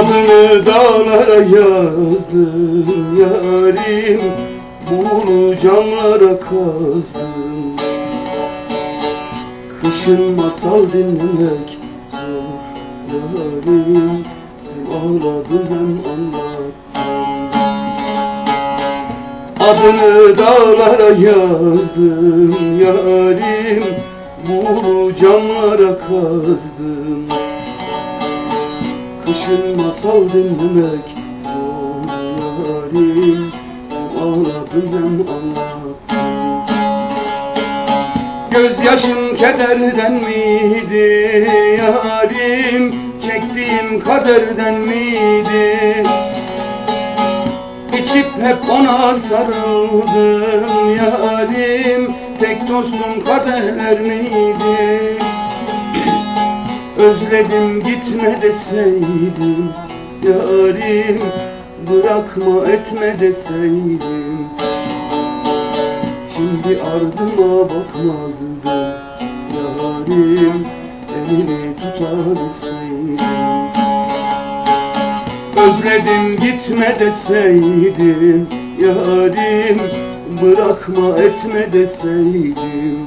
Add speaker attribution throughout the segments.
Speaker 1: Adını dağlara yazdım yarim Buğulu camlara kazdım Kışın masal dinlemek zor yarim Hem ağladım hem anlattım. Adını dağlara yazdım yarim Buğulu camlara kazdım Kışın masal dinlemek zor yarim Hem ağladım. Hem anlattım Gözyaşın kederden miydi yarim Çektiğim kaderden miydi? İçip hep ona sarıldım yarim Tek dostum kadehler miydi Özledim gitme deseydim Yarim bırakma etme deseydim. Şimdi ardıma bakmazdım Yarim elini tutabilseydim Özledim gitme deseydim Yarim bırakma etme deseydim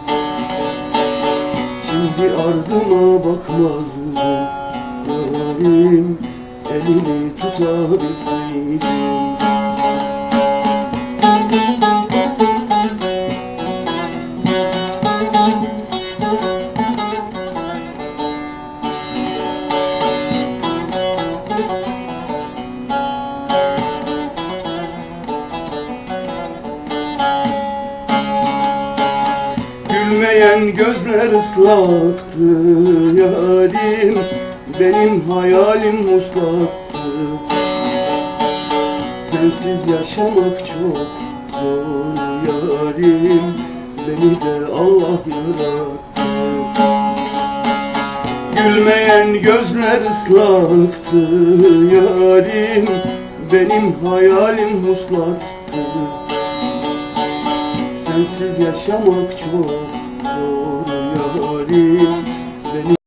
Speaker 1: Şimdi ardıma bakmazdım Yarim elini tutabilseydim Gülmeyen gözler ıslaktı yarim Benim hayalim uslaktı Sensiz yaşamak çok zor yarim Beni de Allah yarattı. Gülmeyen gözler ıslaktı yarim Benim hayalim uslaktı Sensiz yaşamak çok zor yarim